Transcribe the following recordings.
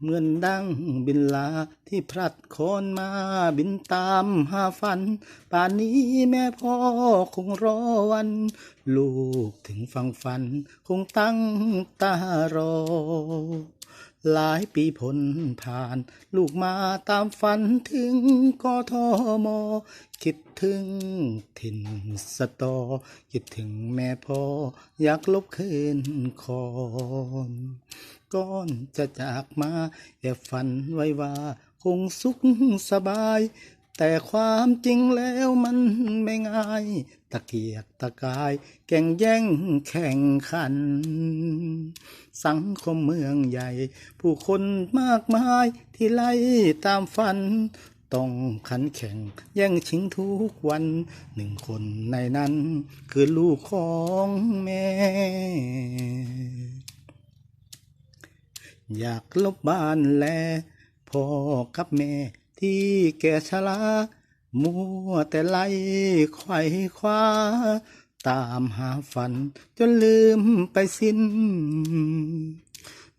เหมือนดังบินลาที่พลัดโคนมาบินตามหาฝัน ป่านนี้แม่พ่อคงรอวัน ลูกถึงฟังฝัน คงตั้งตารอ หลายปีพ้นผ่าน ลูกมาตามฝันถึงกทม คิดถึงถิ่นสตอ คิดถึงแม่พ่อ อยากลบคืนคอนก่อนจะจากมาแอบฝันไว้ว่า คงสุขสบาย แต่ความจริงแล้วมัน ง่าย ตะเกียกตะกาย แก่งแย่งแข่งขัน สังคมเมืองใหญ่ ผู้คนมากมาย ที่ไล่ตามฝัน ต้องขันแข่งแย่งชิงทุกวัน หนึ่งคนในนั้น คือลูกของแม่อยากลบบ้านแลพ่อกับแม่ที่แก่ชรา มัวแต่ไล่ไขว่คว้า ตามหาฝัน จนลืมไปสิ้น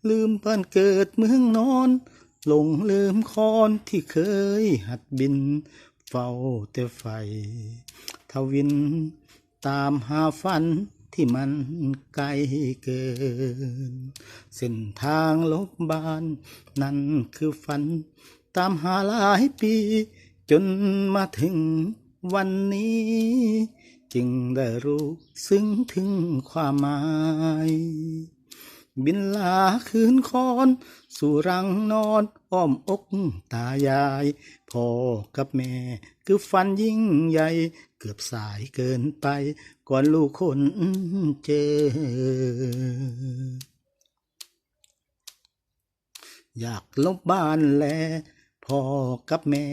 ลืมบ้านเกิดเมืองนอน หลงลืมคอนที่เคยหัดบิน เฝ้าแต่ไฟทวิน ตามหาฝันที่มันไกลเกิน เส้นทางลบบาน นั่นคือฝัน ตามหาหลายปี จนมาถึงวันนี้ จึงได้รู้ซึ้งถึงความหมาย บินลาคืนคอน สู่รังนอนอ้อมอกตายาย พ่อกับแม่ คือฝันยิ่งใหญ่ เกือบสายเกินไป ก่อนลูกคนเจอ อยากลบบ้านแลพ่อกับแม่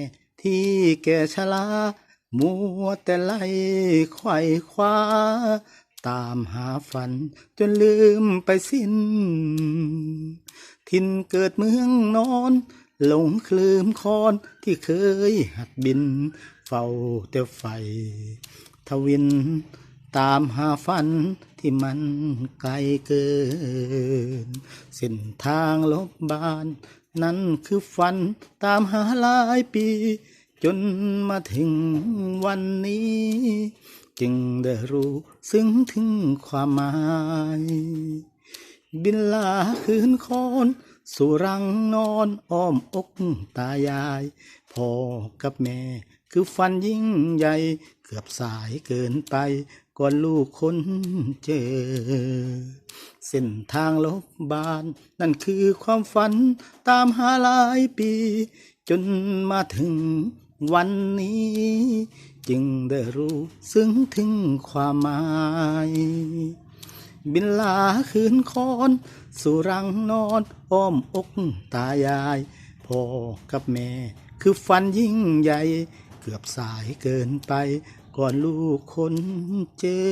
ที่แก่ชรามัวแต่ไล่ไขว่คว้า ตามหาฝันจนลืมไปสิ้น ทินเกิดเมืองนอนหลงคลืมคอนที่เคยหัดบิน เฝ้าแต่ไฟ ทวินตามหาฝันที่มันไกลเกิน เส้นทางลบบาน นั่นคือฝันตามหาหลายปี จนมาถึงวันนี้ จึงได้รู้ซึ้งถึงความหมาย บินลาคืนคอนสู่รังนอนอ้อมอกตายาย พ่อกับแม่ คือฝันยิ่งใหญ่ เกือบสายเกินไป ก่อนลูกคนเจอ เส้นทางลบบาน นั่นคือความฝันตามหาหลายปี จนมาถึงวันนี้ จึงได้รู้ซึ้งถึงความหมายบินลาคืนคอน สู่รังนอน อ้อมอกตายาย พ่อกับแม่ คือฝันยิ่งใหญ่ เกือบสายเกินไป ก่อนลูกคนเจอ